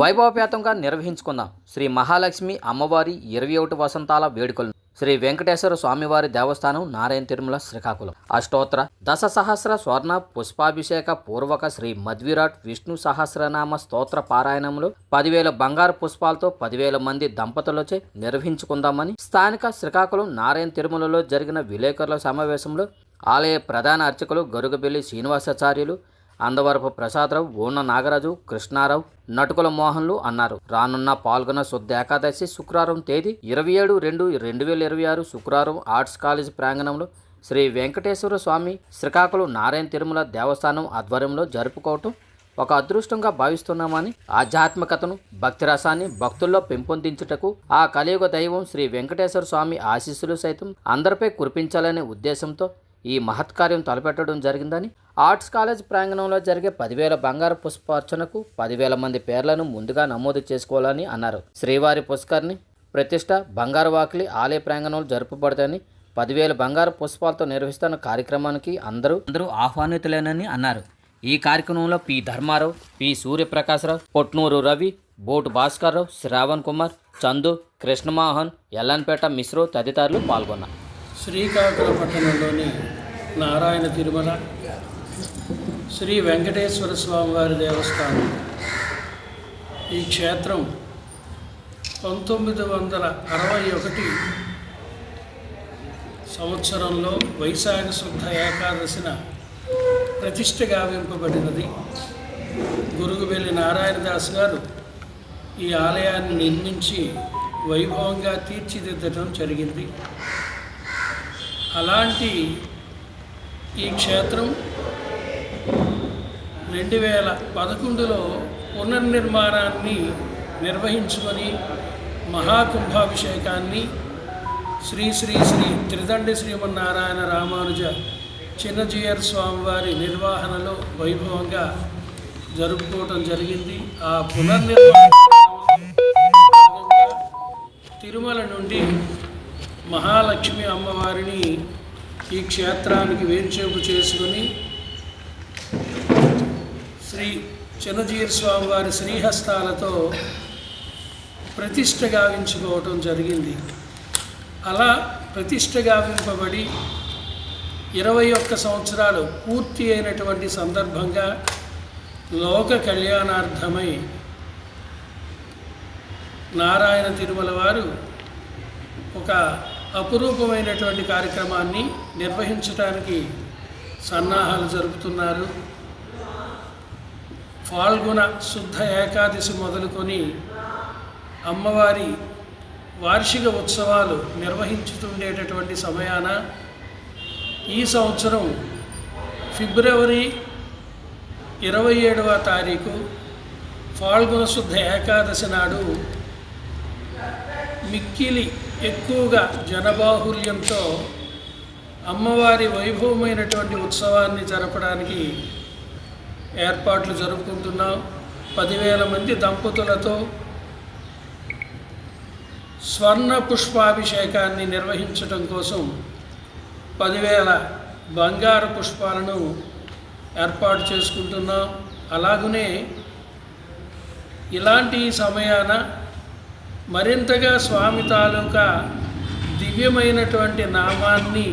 వైభవపేతంగా నిర్వహించుకుందాం శ్రీ మహాలక్ష్మి అమ్మవారి ఇరవై ఒకటి వసంతాల వేడుకలు. శ్రీ వెంకటేశ్వర స్వామివారి దేవస్థానం నారాయణ తిరుమల శ్రీకాకుళం. అష్టోత్తర దశ సహస్ర స్వర్ణ పుష్పాభిషేక పూర్వక శ్రీ మధ్విరాట్ విష్ణు సహస్రనామ స్తోత్ర పారాయణంలో పదివేల బంగారు పుష్పాలతో పదివేల మంది దంపతులచే నిర్వహించుకుందామని స్థానిక శ్రీకాకుళం నారాయణ తిరుమలలో జరిగిన విలేకరుల సమావేశంలో ఆలయ ప్రధాన అర్చకులు గరుగబెల్లి శ్రీనివాసాచార్యులు అందవరపు ప్రసాదరావు ఓన నాగరాజు కృష్ణారావు నటుకుల మోహన్లు అన్నారు. రానున్న పాల్గొన శుద్ధ ఏకాదశి శుక్రవారం తేదీ ఇరవై ఏడు రెండు రెండు వేల ఇరవై ఆరు శుక్రవారం ఆర్ట్స్ కాలేజ్ ప్రాంగణంలో శ్రీ వెంకటేశ్వర స్వామి శ్రీకాకుళం నారాయణ తిరుమల దేవస్థానం ఆధ్వర్యంలో జరుపుకోవటం ఒక అదృష్టంగా భావిస్తున్నామని ఆధ్యాత్మికతను భక్తి రసాన్ని భక్తుల్లో పెంపొందించుటకు ఆ కలియుగ దైవం శ్రీ వెంకటేశ్వర స్వామి ఆశీస్సులు సైతం అందరిపై కురిపించాలనే ఉద్దేశంతో ఈ మహత్కార్యం తలపెట్టడం జరిగిందని ఆర్ట్స్ కాలేజ్ ప్రాంగణంలో జరిగే పదివేల బంగారు పుష్పార్చనకు పదివేల మంది పేర్లను ముందుగా నమోదు చేసుకోవాలని అన్నారు. శ్రీవారి పుష్కర్ని ప్రతిష్ట బంగారు వాకిలి ఆలయ ప్రాంగణంలో జరుపబడతాయని పదివేల బంగారు పుష్పాలతో నిర్వహిస్తున్న కార్యక్రమానికి అందరూ అందరూ ఆహ్వానితులేనని అన్నారు. ఈ కార్యక్రమంలో పి. ధర్మారావు పి. సూర్యప్రకాశరావు పొట్నూరు రవి బోటు భాస్కర్రావు శ్రావణ్ కుమార్ చందు కృష్ణమోహన్ ఎల్లన్పేట మిశ్రో తదితరులు పాల్గొన్నారు. శ్రీకాకుళం పట్టణంలోని నారాయణ తిరుమల శ్రీ వెంకటేశ్వర స్వామివారి దేవస్థానం. ఈ క్షేత్రం పంతొమ్మిది వందల అరవై ఒకటి సంవత్సరంలో వైశాఖ శుద్ధ ఏకాదశిన ప్రతిష్ట గావింపబడినది. గురుగువెల్లి నారాయణదాస్ గారు ఈ ఆలయాన్ని నిర్మించి వైభవంగా తీర్చిదిద్దడం జరిగింది. అలాంటి ఈ క్షేత్రం రెండు వేల పదకొండులో పునర్నిర్మాణాన్ని నిర్వహించుకొని మహాకుంభాభిషేకాన్ని శ్రీ శ్రీ శ్రీ త్రిదండి శ్రీమన్నారాయణ రామానుజ చిన్నజీయర్ స్వామివారి నిర్వహణలో వైభవంగా జరుపుకోవటం జరిగింది. ఆ పునర్నిర్మాణ తిరుమల నుండి మహాలక్ష్మి అమ్మవారిని ఈ క్షేత్రానికి వేంచేపు చేసుకుని శ్రీ చిన్నజీర్ స్వామి వారి శ్రీహస్తాలతో ప్రతిష్ట గావించుకోవటం జరిగింది. అలా ప్రతిష్ట గావింపబడి ఇరవై ఒక్క సంవత్సరాలు పూర్తి అయినటువంటి సందర్భంగా లోక కళ్యాణార్థమై నారాయణ తిరుమల వారు ఒక అపురూపమైనటువంటి కార్యక్రమాన్ని నిర్వహించడానికి సన్నాహాలు జరుపుతున్నారు. ఫాల్గుణ శుద్ధ ఏకాదశి మొదలుకొని అమ్మవారి వార్షిక ఉత్సవాలు నిర్వహించుతుండేటటువంటి సమయాన ఈ సంవత్సరం ఫిబ్రవరి ఇరవై ఏడవ తారీఖు ఫాల్గుణ శుద్ధ ఏకాదశి నాడు మిక్కిలి ఎక్కువగా జనబాహుల్యంతో అమ్మవారి వైభవమైనటువంటి ఉత్సవాన్ని జరపడానికి ఏర్పాట్లు జరుపుకుంటున్నాం. పదివేల మంది దంపతులతో స్వర్ణ పుష్పాభిషేకాన్ని నిర్వహించడం కోసం పదివేల బంగారు పుష్పాలను ఏర్పాటు చేసుకుంటున్నాం. అలాగనే ఇలాంటి సమయాన మరింతగా స్వామి తాలూకా దివ్యమైనటువంటి నామాన్ని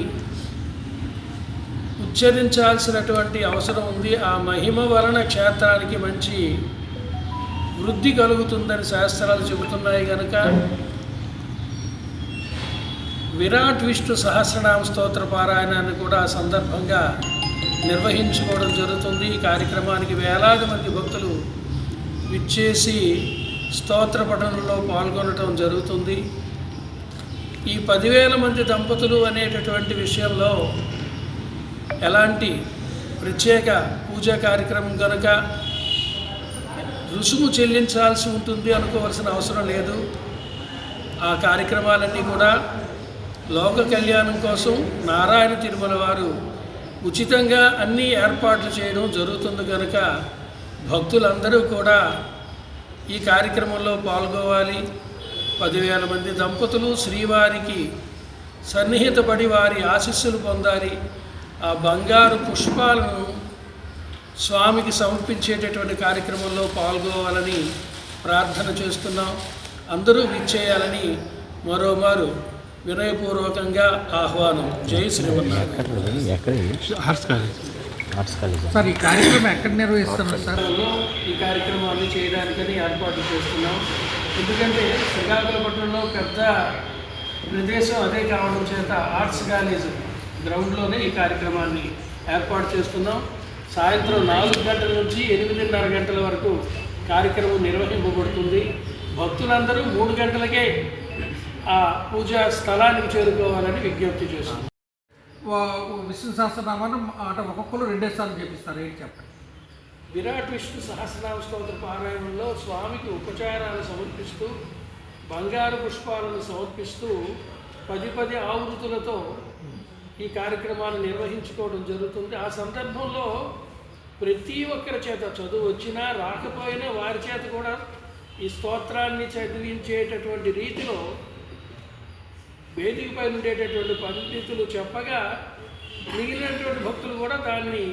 ఉచ్చరించాల్సినటువంటి అవసరం ఉంది. ఆ మహిమ వలన క్షేత్రానికి మంచి వృద్ధి కలుగుతుందని శాస్త్రాలు చెబుతున్నాయి కనుక విరాట్ విష్ణు సహస్రనామ స్తోత్ర పారాయణాన్ని కూడా ఆ సందర్భంగా నిర్వహించుకోవడం జరుగుతుంది. ఈ కార్యక్రమానికి వేలాది మంది భక్తులు విచ్చేసి స్తోత్ర పఠనంలో పాల్గొనటం జరుగుతుంది. ఈ పదివేల మంది దంపతులు అనేటటువంటి విషయంలో ఎలాంటి ప్రత్యేక పూజా కార్యక్రమం కనుక రుసుము చెల్లించాల్సి ఉంటుంది అనుకోవాల్సిన అవసరం లేదు. ఆ కార్యక్రమాలన్నీ కూడా లోక కళ్యాణం కోసం నారాయణ తిరుమల వారు ఉచితంగా అన్ని ఏర్పాట్లు చేయడం జరుగుతుంది కనుక భక్తులందరూ కూడా ఈ కార్యక్రమంలో పాల్గొవాలి. పదివేల మంది దంపతులు శ్రీవారికి సన్నిహితపడి వారి ఆశీస్సులు పొందాలి. ఆ బంగారు పుష్పాలను స్వామికి సమర్పించేటటువంటి కార్యక్రమంలో పాల్గొవాలని ప్రార్థన చేస్తున్నాం. అందరూ విచ్చేయాలని మరోమారు వినయపూర్వకంగా ఆహ్వానం. జై శ్రీమన్నారాయణ. ఆర్ట్స్ కాలేజ్ సార్ ఈ కార్యక్రమం ఎక్కడ నిర్వహిస్తున్నారు సార్? ఈ కార్యక్రమాన్ని చేయడానికని ఏర్పాటు చేస్తున్నాం. ఎందుకంటే శ్రీకాకుళపట్నంలో పెద్ద ప్రదేశం అదే కావడం చేత ఆర్ట్స్ కాలేజ్ గ్రౌండ్లోనే ఈ కార్యక్రమాన్ని ఏర్పాటు చేస్తున్నాం. సాయంత్రం నాలుగు గంటల నుంచి ఎనిమిదిన్నర గంటల వరకు కార్యక్రమం నిర్వహింపబడుతుంది. భక్తులందరూ మూడు గంటలకే ఆ పూజా స్థలానికి చేరుకోవాలని విజ్ఞప్తి చేస్తున్నాం. విష్ణు సహస్రనామాన్ని అంటే ఒక్కొక్కరు రెండేసార్లు చేపిస్తారు ఏంటి చెప్పండి విరాట్ విష్ణు సహస్రనామ స్తోత్ర పారాయణంలో స్వామికి ఉపచారాలు సమర్పిస్తూ బంగారు పుష్పాలను సమర్పిస్తూ పది పది ఆవృతులతో ఈ కార్యక్రమాలు నిర్వహించుకోవడం జరుగుతుంది. ఆ సందర్భంలో ప్రతి ఒక్కరి చేత చదువు వచ్చినా రాకపోయినా వారి చేత కూడా ఈ స్తోత్రాన్ని చదివించేటటువంటి రీతిలో వేదిక పైన ఉండేటటువంటి పండితులు చెప్పగా మిగిలినటువంటి భక్తులు కూడా దాన్ని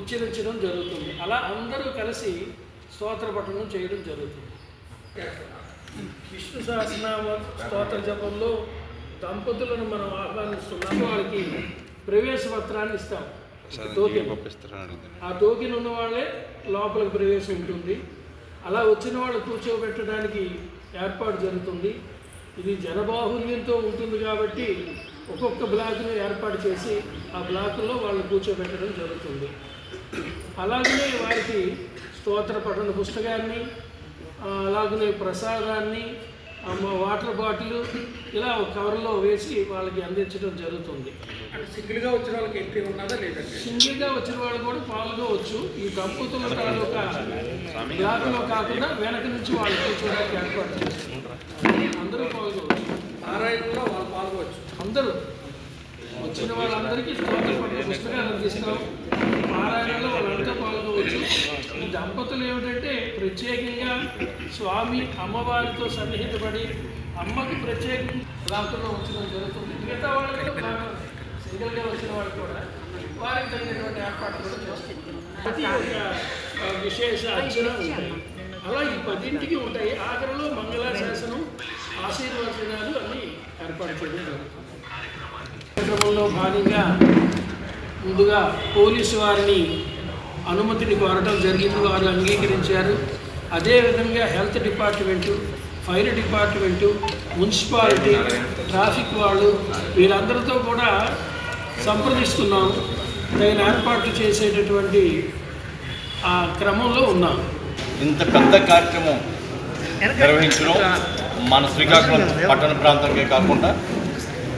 ఉచ్చరించడం జరుగుతుంది. అలా అందరూ కలిసి స్తోత్ర పఠనం చేయడం జరుగుతుంది. విష్ణు సహస్రనామ స్తోత్ర జపంలో దంపతులను మనం ఆహ్వానిస్తున్నాం వాళ్ళకి ప్రవేశ పత్రాన్ని ఇస్తాం టోకెన్ ఆ టోకెన్ ఉన్న వాళ్ళే లోపలికి ప్రవేశం ఉంటుంది. అలా వచ్చిన వాళ్ళు కూర్చోబెట్టడానికి ఏర్పాటు జరుగుతుంది. ఇది జనబాహుల్యంతో ఉంటుంది కాబట్టి ఒక్కొక్క బ్లాక్ను ఏర్పాటు చేసి ఆ బ్లాకుల్లో వాళ్ళు కూర్చోబెట్టడం జరుగుతుంది. అలాగనే వారికి స్తోత్ర పఠన పుస్తకాన్ని అలాగనే ప్రసాదాన్ని వాటర్ బాటిల్ ఇలా కవర్లో వేసి వాళ్ళకి అందించడం జరుగుతుంది. అంటే సింగిల్గా వచ్చిన వాళ్ళకి ఎంట్రీ ఉన్నదా లేదండి సింగిల్గా వచ్చిన వాళ్ళు కూడా పాల్గొవచ్చు. ఈ దంపతుల తాలూకా కాకుండా వెనక నుంచి వాళ్ళు కూర్చోడానికి ఏర్పాటు చేస్తున్నారు అందరూ పాల్గొవచ్చు. నారాయణలో వాళ్ళు పాల్గొవచ్చు. అందరూ. వచ్చిన వాళ్ళందరికీ స్తోత్ర పుస్తకాలు అందిస్తాం. పారాయణలో వాళ్ళంతా పాల్గొవచ్చు. ఈ దంపతులు ఏమిటంటే ప్రత్యేకంగా స్వామి అమ్మవారితో సన్నిహితపడి అమ్మకి ప్రత్యేకంగా బ్లాకుల్లో ఉంచడం జరుగుతుంది. మిగతా వాళ్ళకి కూడా వచ్చిన వాళ్ళు కూడా వారికి తగినటువంటి ఏర్పాటు కూడా చేస్తుంది ప్రతి ఒక్క విశేష అర్చన ఉంటాయి. అలా ఈ పదింటికి ఉంటాయి. ఆఖరిలో మంగళాశాసనం ఆశీర్వచనాలు అన్ని ఏర్పాటు చేయడం కార్యక్రమంలో భాగంగా ముందుగా పోలీసు వారిని అనుమతిని కోరడం జరిగింది. వారు అంగీకరించారు. అదేవిధంగా health department fire department municipality traffic వాళ్ళు వీళ్ళందరితో కూడా సంప్రదిస్తున్నాం తగిన ఏర్పాట్లు చేసేటటువంటి ఆ క్రమంలో ఉన్నాం ఇంత పెద్ద కార్యక్రమం నిర్వహించడం మన శ్రీకాకుళం పట్టణ ప్రాంతంకే కాకుండా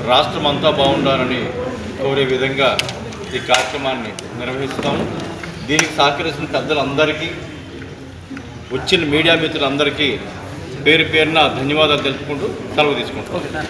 రాష్ట్రం అంతా బాగుండాలని కోరే విధంగా ఈ కార్యక్రమాన్ని నిర్వహిస్తాము. దీనికి సహకరిస్తున్న పెద్దలందరికీ వచ్చిన మీడియా మిత్రులందరికీ పేరు పేరున ధన్యవాదాలు తెలుపుకుంటూ సెలవు తీసుకుంటాం